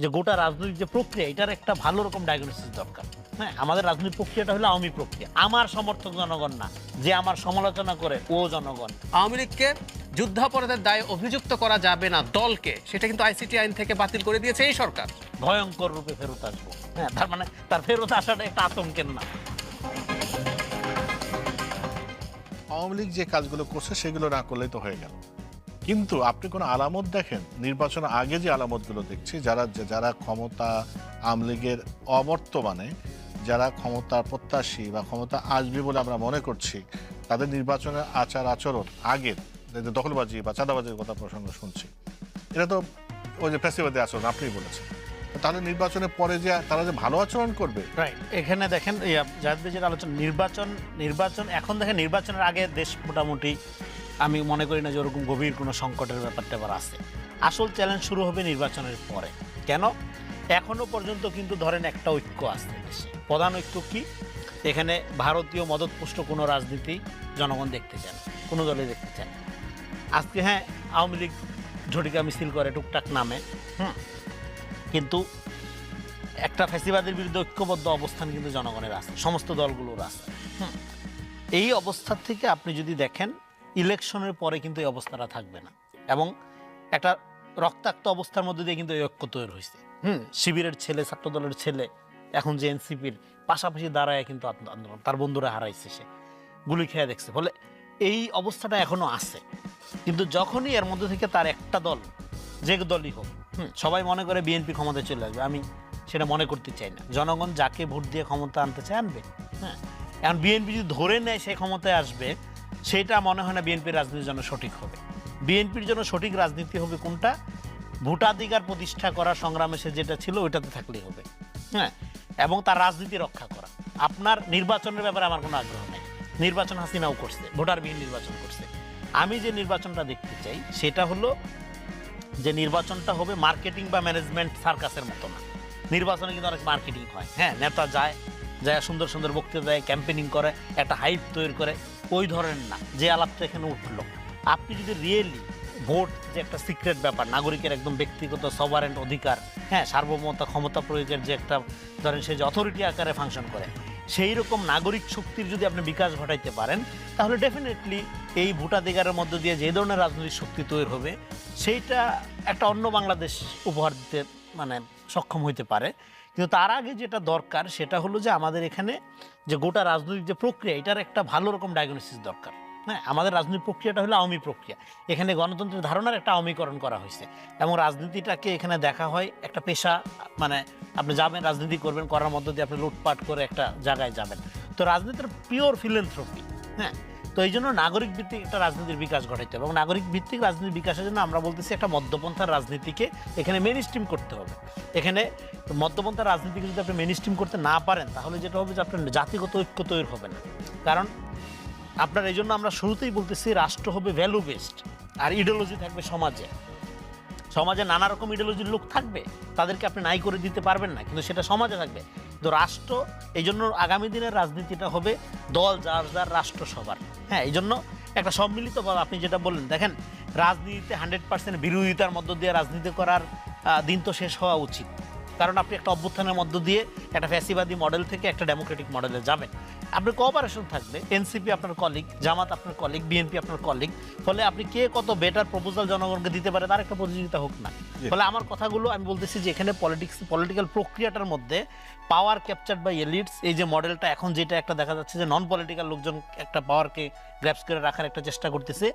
যে গোটা রাজনৈতিক যে প্রক্রিয়া এটার একটা ভালো রকম ডায়াগনোসিস দরকার। হ্যাঁ আমাদের রাজনৈতিক প্রক্রিয়াটা হলো আওয়ামী প্রক্রিয়া। আমার সমর্থক জনগণ না যে আমার সমালোচনা করে ও জনগণ। আওয়ামী লীগকে যুদ্ধাপরাধের দায়ে অভিযুক্ত করা যাবে না দলকে সেটা কিন্তু আইসিটি আইন থেকে বাতিল করে দিয়েছে এই সরকার। ভয়ঙ্কর রূপে ফেরত আসব। হ্যাঁ তার মানে তার ফেরত আসাটা একটা আতঙ্কের না। আওয়ামী লীগ যে কাজগুলো করছে সেগুলো না করলেই তো হয়ে গেল। কিন্তু আপনি কোনো আলামত দেখেন? নির্বাচন আগে যে আলামতগুলো দেখছি, যারা যারা ক্ষমতা আওয়ামী লীগের অবর্তমানে, যারা ক্ষমতার প্রত্যাশী বা ক্ষমতা আসবে বলে আমরা মনে করছি, তাদের নির্বাচনের আচার আচরণ আগের দখলবাজি বা চাঁদাবাজির কথা প্রসঙ্গ শুনছি, এটা তো ওই যে ফ্যাসিবাদী আচরণ আপনিই বলেছেন। তাহলে নির্বাচনের পরে যে তারা যে ভালো আচরণ করবে? এখানে দেখেন আপ- আলোচনা, নির্বাচন নির্বাচন, এখন দেখেন নির্বাচনের আগে দেশ মোটামুটি আমি মনে করি না যে ওরকম গভীর কোনো সংকটের ব্যাপারটা এবার আছে। আসল চ্যালেঞ্জ শুরু হবে নির্বাচনের পরে। কেন? এখনও পর্যন্ত কিন্তু ধরেন একটা ঐক্য আছে দেশে প্রধান ঐক্য কি? এখানে ভারতীয় মদতপুষ্ট কোনো রাজনীতি জনগণ দেখতে চান কোনো দলে দেখতে চান আজকে হ্যাঁ আওয়ামী লীগ ঝটিকা মিছিল করে টুকটাক নামে, হুম? কিন্তু একটা ফ্যাসিবাদের বিরুদ্ধে ঐক্যবদ্ধ অবস্থান কিন্তু জনগণের আছে, সমস্ত দলগুলোর আছে। এই অবস্থা থেকে আপনি যদি দেখেন ইলেকশনের পরে কিন্তু এই অবস্থাটা থাকবে না। এবং একটা রক্তাক্ত অবস্থার মধ্যে দিয়ে কিন্তু এই ঐক্য তৈরি হয়েছে হুম। শিবিরের ছেলে ছাত্র দলের ছেলে এখন যে এনসিপির পাশাপাশি দাঁড়ায় কিন্তু আন্দোলন তার বন্ধুরা হারাইছে সে। গুলি খেয়ে দেখছে। ফলে এই অবস্থাটা এখনও আছে। কিন্তু যখনই এর মধ্যে থেকে তার একটা দল যে দলই হোক হুম, সবাই মনে করে বিএনপি ক্ষমতায় চলে আসবে। আমি সেটা মনে করতে চাই না। জনগণ যাকে ভোট দিয়ে ক্ষমতা আনতে চায় আনবে। হ্যাঁ। এখন বিএনপি যদি ধরে নেয় সে ক্ষমতায় আসবে সেটা মনে হয় না বিএনপির রাজনীতির জন্য সঠিক হবে। বিএনপির জন্য সঠিক রাজনীতি হবে কোনটা? ভোটাধিকার প্রতিষ্ঠা করা সংগ্রামে সে যেটা ছিল, ওইটাতে থাকলেই হবে। হ্যাঁ? এবং তার রাজনীতি রক্ষা করা। আপনার নির্বাচনের ব্যাপারে আমার কোনো আগ্রহ নেই। নির্বাচন হাসিনাও করছে, ভোটারবিহীন নির্বাচন করছে। আমি যে নির্বাচনটা দেখতে চাই, সেটা হলো যে নির্বাচনটা হবে মার্কেটিং বা ম্যানেজমেন্ট সার্কাসের মতো না। নির্বাচনে কিন্তু অনেক মার্কেটিং হয়। হ্যাঁ নেতা যায় যায় সুন্দর সুন্দর বক্তৃতা দেয় ক্যাম্পেনিং করে, একটা হাইপ তৈরি করে। ওই ধরনের না, যে আলাপটা এখানে উঠল। আপনি যদি রিয়েলি ভোট যে একটা সিক্রেট ব্যাপার, নাগরিকের একদম ব্যক্তিগত সভারেন্ট অধিকার হ্যাঁ সার্বভৌমতা, ক্ষমতা প্রয়োগের যে একটা, ধরেন সে যে অথরিটি আকারে ফাংশন করে, সেই রকম নাগরিক শক্তির যদি আপনি বিকাশ ঘটাইতে পারেন, তাহলে ডেফিনেটলি এই ভোটাধিকারের মধ্য দিয়ে যে ধরনের রাজনৈতিক শক্তি তৈরি হবে, সেইটা একটা অন্য বাংলাদেশ উপহার দিতে মানে সক্ষম হইতে পারে। কিন্তু তার আগে যেটা দরকার সেটা হলো যে আমাদের এখানে যে গোটা রাজনৈতিক যে প্রক্রিয়া, এটার একটা ভালো রকম ডায়াগনোসিস দরকার। হ্যাঁ আমাদের রাজনৈতিক প্রক্রিয়াটা হলো আওয়ামী প্রক্রিয়া। এখানে গণতন্ত্রের ধারণার একটা আওয়ামীকরণ করা হয়েছে এবং রাজনীতিটাকে এখানে দেখা হয় একটা পেশা মানে আপনি যাবেন, রাজনীতি করবেন, করার মধ্য দিয়ে আপনি লুটপাট করে একটা জায়গায় যাবেন। তো রাজনীতির পিওর ফিলেন্থ্রপি হ্যাঁ তো এই জন্য নাগরিক ভিত্তিক একটা রাজনীতির বিকাশ ঘটাইতে হবে। এবং নাগরিক ভিত্তিক রাজনীতির বিকাশের জন্য আমরা বলতেছি একটা মধ্যপন্থার রাজনীতিকে এখানে মেন স্ট্রিম করতে হবে। এখানে মধ্যপন্থার রাজনীতিকে যদি আপনি মেন স্ট্রিম করতে না পারেন, তাহলে যেটা হবে যে আপনার জাতিগত ঐক্য তৈরি হবে না। কারণ আপনার এই জন্য আমরা শুরুতেই বলতেছি, রাষ্ট্র হবে ভ্যালু বেসড আর ইডিওলজি থাকবে সমাজে সমাজে নানা রকম ইডিওলজির লোক থাকবে, তাদেরকে আপনি নাই করে দিতে পারবেন না, কিন্তু সেটা সমাজে থাকবে। তো রাষ্ট্র এই জন্য আগামী দিনের রাজনীতিটা হবে দল, যার যার রাষ্ট্র সবার। হ্যাঁ এই জন্য একটা সম্মিলিতভাবে আপনি যেটা বললেন, দেখেন, রাজনীতিতে হান্ড্রেড পার্সেন্ট বিরোধিতার মধ্য দিয়ে রাজনীতি করার দিন তো শেষ হওয়া উচিত। কারণ আপনি একটা অভ্যুত্থানের মধ্য দিয়ে একটা ফ্যাসিবাদী মডেল থেকে একটা ডেমোক্রেটিক মডেলে যাবেন। আপনি কোঅপারেশন থাকবে এনসিপি আপনার কলিগ জামাত আপনার কলিগ বিএনপি আপনার কলিগ ফলে আপনি কে কত বেটার প্রপোজাল জনগণকে দিতে পারে তার একটা প্রতিযোগিতা হোক না। ফলে আমার কথাগুলো আমি বলতেছি যে এখানে পলিটিক্স পলিটিক্যাল প্রক্রিয়াটার মধ্যে পাওয়ার ক্যাপচার বাই এলিটস এই যে মডেলটা এখন যেটা একটা দেখা যাচ্ছে যে নন পলিটিক্যাল লোকজন একটা পাওয়ারকে গ্র্যাপস করে রাখার একটা চেষ্টা করতেছে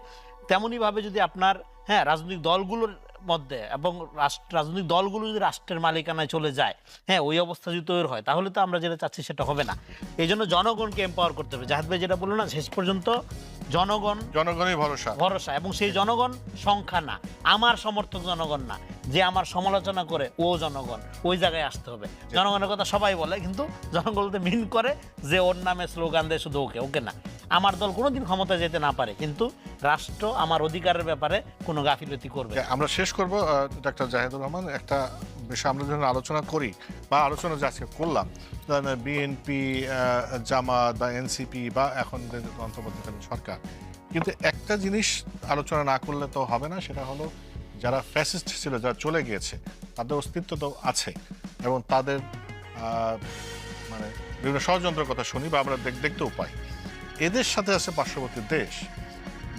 তেমনইভাবে যদি আপনার হ্যাঁ রাজনৈতিক দলগুলোর মধ্যে এবং রাষ্ট্র রাজনৈতিক দলগুলো যদি রাষ্ট্রের মালিকানায় চলে যায় হ্যাঁ ওই অবস্থা যদি তৈরি হয় তাহলে তো আমরা যেটা চাচ্ছি সেটা হবে না। এই জন্য জনগণকে এম্পাওয়ার করতে হবে। জাহাদ ভাই যেটা বলল না শেষ পর্যন্ত জনগণ জনগণই ভরসা। ভরসা এবং সেই জনগণ সংখ্যা না। আমার সমর্থক জনগণ না। যে আমার সমালোচনা করে ও জনগণ। ওই জায়গায় আসতে হবে। জনগণের কথা সবাই বলে কিন্তু জনগণতে মিন করে যে ওর নামে স্লোগান দেয় শুধু ওকে ওকে না। আমার দল কোনোদিন ক্ষমতা যেতে না পারে কিন্তু রাষ্ট্র আমার অধিকারের ব্যাপারে কোনো গাফিলতি করবে আমরা শেষ করব ডাক্তার জাহেদুর রহমান, একটা বিষয় আমরা যখন আলোচনা করি বা আলোচনা আজকে করলাম বিএনপি জামাত বা এনসিপি বা এখন অন্তর্বর্তীকালীন সরকার, কিন্তু একটা জিনিস আলোচনা না করলে তো হবে না, সেটা হলো যারা ফ্যাসিস্ট ছিল, যারা চলে গিয়েছে, তাদের অস্তিত্ব তো আছে এবং তাদের মানে বিভিন্ন ষড়যন্ত্রের কথা শুনি বা আমরা দেখ- দেখতেও পাই। এদের সাথে আছে পার্শ্ববর্তী দেশ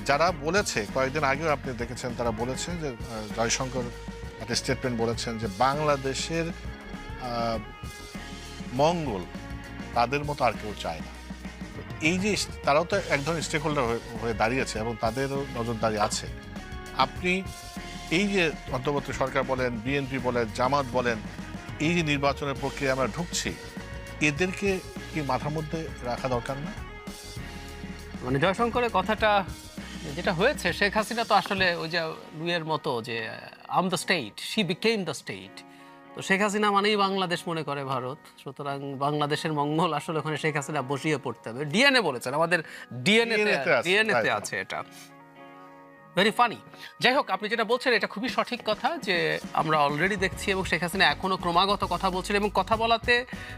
যারা বলেছে, কয়েকদিন আগেও আপনি দেখেছেন, তারা বলেছে যে জয়শঙ্কর একটা স্টেটমেন্ট বলেছেন যে, বাংলাদেশের মঙ্গল তাদের মতো আর কেউ চায় না। এই যে, তারাও তো এক ধরনের স্টেক হোল্ডার হয়ে দাঁড়িয়েছে এবং তাদেরও নজরদারি আছে। আপনি এই যে অন্তর্বর্তী সরকার বলেন বিএনপি বলেন, জামাত বলেন, এই যে নির্বাচনের প্রক্রিয়া আমরা ঢুকছি, এদেরকে কি মাথার মধ্যে রাখা দরকার না? মানে জয়শঙ্করের কথাটা যেটা হয়েছে শেখ হাসিনা তো আসলে ওই যে লুয়ের মতো যে am the state she became the state তো শেখ হাসিনা মানেই বাংলাদেশ মনে করে ভারত। সুতরাং বাংলাদেশের মঙ্গল আসলে ওখানে শেখ হাসিনা বসিয়ে পড়তে হবে। ডিএনএ বলেছেন আমাদের ডিএনএ ডিএনএতে আছে এটা। ভেরি ফানি যাই হোক আপনি যেটা বলছেন, এটা খুবই সঠিক কথা যে আমরা অলরেডি দেখছি এবং শেখ হাসিনা এখনও ক্রমাগত কথা বলছেন এবং কথা বলাতে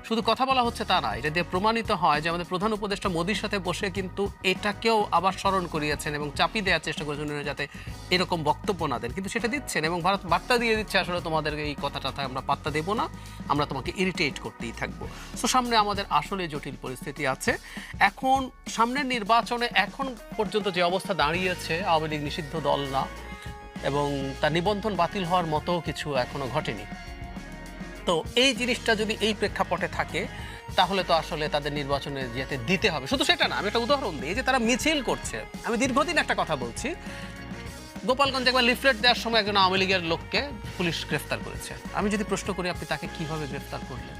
শুধু কথা বলা হচ্ছে তা না, এটা দিয়ে প্রমাণিত হয় যে আমাদের প্রধান উপদেষ্টা মোদির সাথে বসে কিন্তু এটাকেও আবার স্মরণ করিয়েছেন এবং চাপিয়ে দেওয়ার চেষ্টা করেছেন যাতে এরকম বক্তব্য না দেন। কিন্তু সেটা দিচ্ছেন এবং ভারত বার্তা দিয়ে দিচ্ছে, আসলে তোমাদের এই কথাটা আমরা পাত্তা দেবো না, আমরা তোমাকে ইরিটেট করতেই থাকব। সো সামনে আমাদের আসলে জটিল পরিস্থিতি আছে। এখন সামনের নির্বাচনে এখন পর্যন্ত যে অবস্থা দাঁড়িয়েছে, আওয়ামী লীগ নিষিদ্ধ দল না এবং তার নিবন্ধন বাতিল হওয়ার মতো কিছু এখনও ঘটেনি। তো এই জিনিসটা যদি এই প্রেক্ষাপটে থাকে, তাহলে তো আসলে তাদের নির্বাচনে যেতে দিতে হবে। শুধু সেটা না, আমি একটা উদাহরণ দিই যে তারা মিছিল করছে। আমি দীর্ঘদিন একটা কথা বলছি, গোপালগঞ্জে একবার লিফলেট দেওয়ার সময় একজন আওয়ামী লীগের লোককে পুলিশ গ্রেফতার করেছে। আমি যদি প্রশ্ন করি, আপনি তাকে কীভাবে গ্রেফতার করলেন?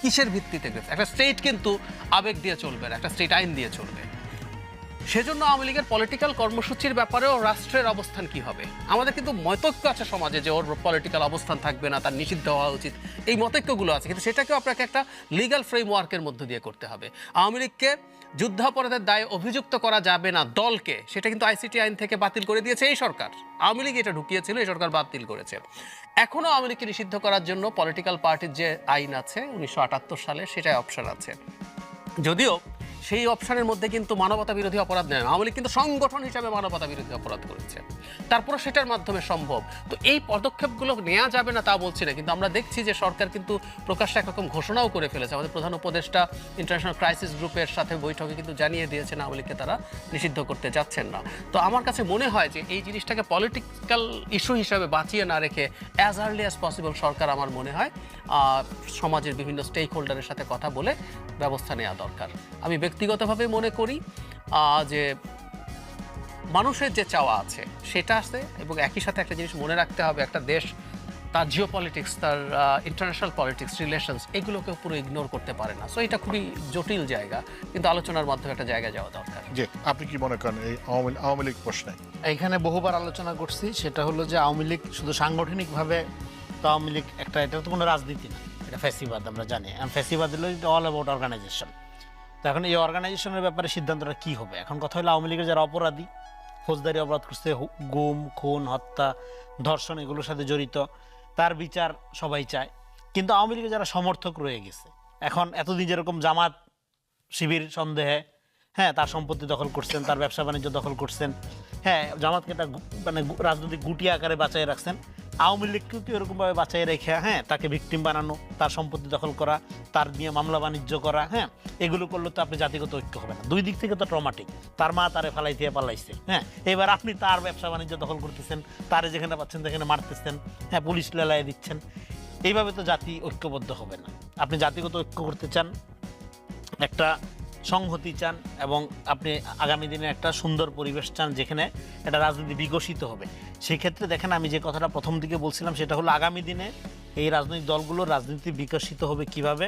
কিসের ভিত্তিতে গ্রেফতার? একটা স্টেট কিন্তু আবেগ দিয়ে চলবে একটা স্টেট আইন দিয়ে চলবে। সেজন্য আওয়ামী লীগের পলিটিক্যাল কর্মসূচির ব্যাপারেও রাষ্ট্রের অবস্থান কি হবে? আমাদের কিন্তু মতৈক্য আছে সমাজে যে ওর পলিটিক্যাল অবস্থান থাকবে না, তার নিষিদ্ধ হওয়া উচিত। এই মতৈক্যগুলো আছে, কিন্তু সেটাকেও আপনাকে একটা লিগ্যাল ফ্রেমওয়ার্কের মধ্য দিয়ে করতে হবে। আওয়ামী লীগকে যুদ্ধাপরাধের দায়ে অভিযুক্ত করা যাবে না দলকে, সেটা কিন্তু আইসিটি আইন থেকে বাতিল করে দিয়েছে এই সরকার। আওয়ামী লীগ এটা ঢুকিয়েছিল, এই সরকার বাতিল করেছে। এখনও আওয়ামী লীগকে নিষিদ্ধ করার জন্য পলিটিক্যাল পার্টির যে আইন আছে, উনিশশো আটাত্তর সালে সেটাই অপশন আছে। যদিও সেই অপশানের মধ্যে কিন্তু মানবতা বিরোধী অপরাধ নেয় আওয়ামী লীগ কিন্তু সংগঠন হিসাবে মানবতা বিরোধী অপরাধ করেছে। তারপরে সেটার মাধ্যমে সম্ভব। তো এই পদক্ষেপগুলো নেওয়া যাবে না তা বলছি না, কিন্তু আমরা দেখছি যে সরকার কিন্তু প্রকাশ্যে একরকম ঘোষণাও করে ফেলেছে। আমাদের প্রধান উপদেষ্টা ইন্টারন্যাশনাল ক্রাইসিস গ্রুপের সাথে বৈঠকে কিন্তু জানিয়ে দিয়েছেন আওয়ামী লীগকে তারা নিষিদ্ধ করতে যাচ্ছেন না। তো আমার কাছে মনে হয় যে এই জিনিসটাকে পলিটিক্যাল ইস্যু হিসাবে বাঁচিয়ে না রেখে অ্যাজ আর্লি অ্যাজ পসিবল সরকার আমার মনে হয় সমাজের বিভিন্ন স্টেক হোল্ডারের সাথে কথা বলে ব্যবস্থা নেওয়া দরকার। আমি ব্যক্তিগতভাবে মনে করি যে মানুষের যে চাওয়া আছে সেটা আছে এবং একই সাথে একটা জিনিস মনে রাখতে হবে একটা দেশ তার জিও পলিটিক্স তার ইন্টারন্যাশনাল পলিটিক্স রিলেশনস এগুলোকে পুরো ইগনোর করতে পারে না। সো এটা খুবই জটিল জায়গা কিন্তু আলোচনার মাধ্যমে একটা জায়গায় যাওয়া দরকার। যে আপনি কি মনে করেন এই আওয়ামী আওয়ামী লীগ প্রশ্নে? এইখানে বহুবার আলোচনা করছি সেটা হলো যে আওয়ামী লীগ শুধু সাংগঠনিকভাবে তো আওয়ামী লীগ একটা এটা তো কোনো রাজনীতি না এটা ফ্যাসিবাদ আমরা জানি। এখন ফ্যাসিবাদ হলো অল অ্যাবাউট অর্গানাইজেশন তো এখন এই অর্গানাইজেশনের ব্যাপারে সিদ্ধান্তটা কি হবে? এখন কথা হলো আওয়ামী লীগের যারা অপরাধী, ফৌজদারি অপরাধ করছে গুম, খুন, হত্যা, ধর্ষণ এগুলোর সাথে জড়িত, তার বিচার সবাই চায়। কিন্তু আওয়ামী লীগের যারা সমর্থক রয়ে গেছে, এখন এতদিন যেরকম জামাত শিবির সন্দেহে হ্যাঁ তার সম্পত্তি দখল করছেন, তার ব্যবসা বাণিজ্য দখল করছেন হ্যাঁ জামাতকে একটা মানে রাজনৈতিক গুটি আকারে বাঁচাই রাখছেন আওয়ামী লীগকেও কি এরকমভাবে বাঁচাই রেখে হ্যাঁ তাকে ভিকটিম বানানো, তার সম্পত্তি দখল করা, তার নিয়ে মামলা বাণিজ্য করা হ্যাঁ এগুলো করলে তো আপনি জাতিগত ঐক্য হবে না। দুই দিক থেকে তো ট্রমাটিক তার মা তারে ফালাই দিয়ে পালাইছে হ্যাঁ। এবার আপনি তার ব্যবসা বাণিজ্য দখল করতেছেন, তারে যেখানে পাচ্ছেন সেখানে মারতেছেন হ্যাঁ পুলিশ লেলায় দিচ্ছেন। এইভাবে তো জাতি ঐক্যবদ্ধ হবে না। আপনি জাতিগত ঐক্য করতে চান, একটা সংহতি চান এবং আপনি আগামী দিনে একটা সুন্দর পরিবেশ চান যেখানে একটা রাজনীতি বিকশিত হবে। সেক্ষেত্রে দেখেন আমি যে কথাটা প্রথম দিকে বলছিলাম, সেটা হলো আগামী দিনে এই রাজনৈতিক দলগুলোর রাজনীতি বিকশিত হবে কীভাবে,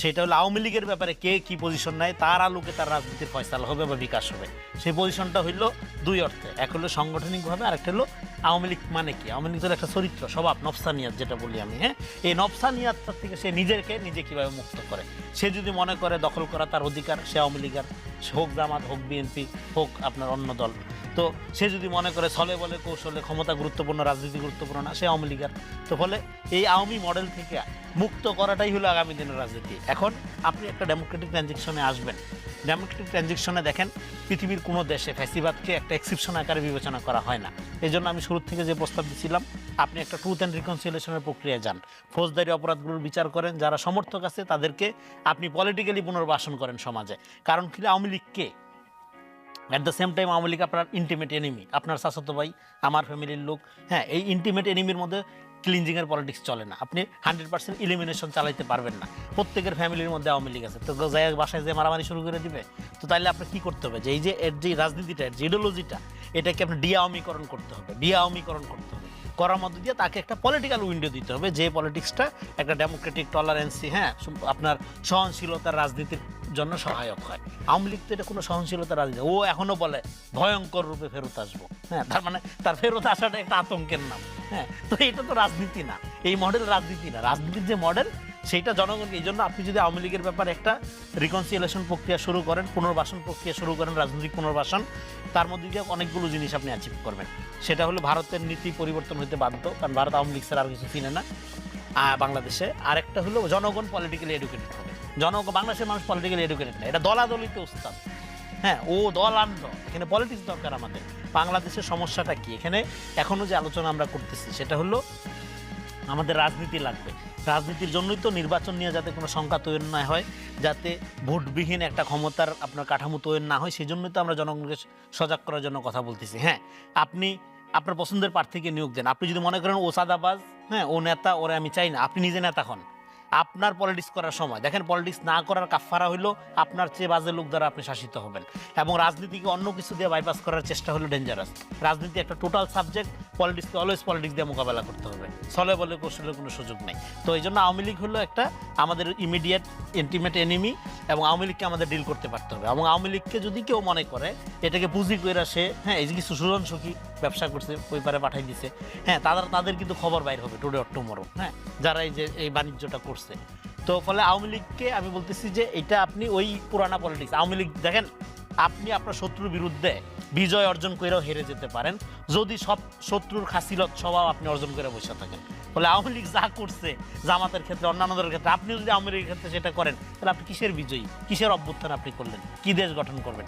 সেটা হলো আওয়ামী লীগের ব্যাপারে কে কি পজিশন নেয়, তার আলোকে তার রাজনীতির ফয়সালা হবে বা বিকাশ হবে। সেই পজিশনটা হইল দুই অর্থে, এক হলো সাংগঠনিকভাবে আর একটা হলো আওয়ামী লীগ মানে কি? আওয়ামী লীগের একটা চরিত্র, স্বভাব নফসানিয়াত যেটা বলি আমি হ্যাঁ? এই নফসানিয়াতটার থেকে সে নিজেকে, নিজে কীভাবে মুক্ত করে? সে যদি মনে করে দখল করা তার অধিকার, সে আওয়ামী লীগের হোক জামাত, হোক বিএনপি, হোক আপনার অন্য দল তো সে যদি মনে করে ছলে বলে কৌশলে ক্ষমতা গুরুত্বপূর্ণ, রাজনীতি গুরুত্বপূর্ণ না, সে আওয়ামী লীগার। তো ফলে এই আওয়ামী মডেল থেকে মুক্ত করাটাই হলো আগামী দিনের রাজনীতি। এখন আপনি একটা ডেমোক্রেটিক ট্রানজেকশনে আসবেন। ডেমোক্রেটিক ট্রানজেকশনে দেখেন পৃথিবীর কোনো দেশে ফ্যাসিবাদকে একটা এক্সেপশন আকারে বিবেচনা করা হয় না। এই জন্য আমি শুরু থেকে যে প্রস্তাব দিয়েছিলাম আপনি একটা ট্রুথ অ্যান্ড রিকনসিলেশনের প্রক্রিয়ায় যান। ফৌজদারি অপরাধগুলোর বিচার করেন, যারা সমর্থক আছে তাদেরকে আপনি পলিটিক্যালি পুনর্বাসন করেন সমাজে। কারণ কি? আওয়ামী লীগ কে at the same time Awami League আপনার ইন্টিমেট এনিমি আপনার শাসতো ভাই, আমার ফ্যামিলির লোক। হ্যাঁ এই ইন্টিমেট এনিমির মধ্যে ক্লিনজিংয়ের পলিটিক্স চলে না। আপনি হান্ড্রেড পার্সেন্ট ইলিমিনেশন চালাইতে পারবেন না। প্রত্যেকের ফ্যামিলির মধ্যে আওয়ামী লীগ আছে। তো হোক বাসায় যে মারামারি শুরু করে দিবে, তো তাইলে আপনি কি করতে হবে? যে এই যে, এর যে রাজনীতিটা, এর যে ইডিওলজিটা এটাকে আপনি ডিআওয়ামীকরণ করতে হবে। ডিআওয়ামীকরণ করতে হবে। করার মধ্যে দিয়ে তাকে একটা পলিটিক্যাল উইন্ডো দিতে হবে। যে পলিটিক্সটা একটা ডেমোক্রেটিক টলারেন্সি হ্যাঁ আপনার সহনশীলতার রাজনীতির জন্য সহায়ক হয়। আওয়ামী লীগ তো এটা কোনো সহনশীলতার রাজনীতি ও এখনও বলে, ভয়ঙ্কর রূপে ফেরত আসব। হ্যাঁ তার মানে তার ফেরত আসাটা একটা আতঙ্কের নাম। হ্যাঁ তো এটা তো রাজনীতি না। এই মডেল রাজনীতি না। রাজনীতির যে মডেল, সেইটা জনগণকে, এই জন্য আপনি যদি আওয়ামী লীগের ব্যাপারে একটা রিকনসিলেশন প্রক্রিয়া শুরু করেন, পুনর্বাসন প্রক্রিয়া শুরু করেন, রাজনৈতিক পুনর্বাসন, তার মধ্যে দিয়ে অনেকগুলো জিনিস আপনি অ্যাচিভ করবেন। সেটা হলো ভারতের নীতি পরিবর্তন হতে বাধ্য, কারণ ভারত আওয়ামী লীগ ছাড়া আর কিছু চিনে না বাংলাদেশে। আরেকটা হলো জনগণ পলিটিক্যালি এডুকেটেড হবে। জনগণ বাংলাদেশের মানুষ পলিটিক্যালি এডুকেটেড না। এটা দলাদলিতে উস্তাদ। হ্যাঁ ও দল আনলো এখানে পলিটিক্স দরকার আমাদের। বাংলাদেশের সমস্যাটা কি? এখানে এখনও যে আলোচনা আমরা করতেছি, সেটা হলো আমাদের রাজনীতি লাগবে। রাজনীতির জন্যই তো নির্বাচন নিয়ে যাতে কোনো সংখ্যা তৈরি না হয়, যাতে ভোটবিহীন একটা ক্ষমতার আপনার কাঠামো তৈরি না হয় সেই জন্যই তো আমরা জনগণকে সজাগ করার জন্য কথা বলতেছি। হ্যাঁ আপনি, আপনার পছন্দের প্রার্থীকে নিয়োগ দেন। আপনি যদি মনে করেন ও সাদাবাজ হ্যাঁ ও নেতা, ওরে আমি চাই না। আপনি নিজে নেতা হন। আপনার পলিটিক্স করার সময়। দেখেন পলিটিক্স না করার কাফারা হইল আপনার চেয়ে বাজে লোক দ্বারা আপনি শাসিত হবেন। এবং রাজনীতিকে অন্য কিছু দিয়ে বাইপাস করার চেষ্টা হলো ডেঞ্জারাস রাজনীতি একটা টোটাল সাবজেক্ট পলিটিক্সকে অলওয়েজ পলিটিক্স দিয়ে মোকাবেলা করতে হবে। ছলে বলে কৌশলের কোনো সুযোগ নেই। তো এই জন্য আওয়ামী লীগ হলো একটা আমাদের ইমিডিয়েট ইন্টিমেট এনিমি এবং আওয়ামী লীগকে আমাদের ডিল করতে পারতে হবে। এবং আওয়ামী লীগকে যদি কেউ মনে করে, এটাকে পুঁজি করে সে হ্যাঁ এই যে কিছু সুজন সুখী ব্যবসা করছে, ওই পারে পাঠাই দিছে হ্যাঁ তাদের তাদের কিন্তু খবর বাইর হবে টুডে অর টুমোরো হ্যাঁ? যারা এই যে, এই বাণিজ্যটা করছে তো ফলে আওয়ামী লীগকে আমি বলতেছি যে এটা আপনি ওই পুরানা পলিটিক্স আওয়ামী লীগ, দেখেন, আপনি আপনার শত্রুর বিরুদ্ধে বিজয় অর্জন করেও হেরে যেতে পারেন। যদি সব শত্রুর খাসিলত স্বভাব আপনি অর্জন করে বসে থাকেন। ফলে আওয়ামী লীগ যা করছে জামাতের ক্ষেত্রে, অন্যান্যদের ক্ষেত্রে আপনি যদি আওয়ামী লীগের ক্ষেত্রে সেটা করেন, তাহলে আপনি কিসের বিজয়ী? কিসের অভ্যুত্থান আপনি করলেন? কি দেশ গঠন করবেন?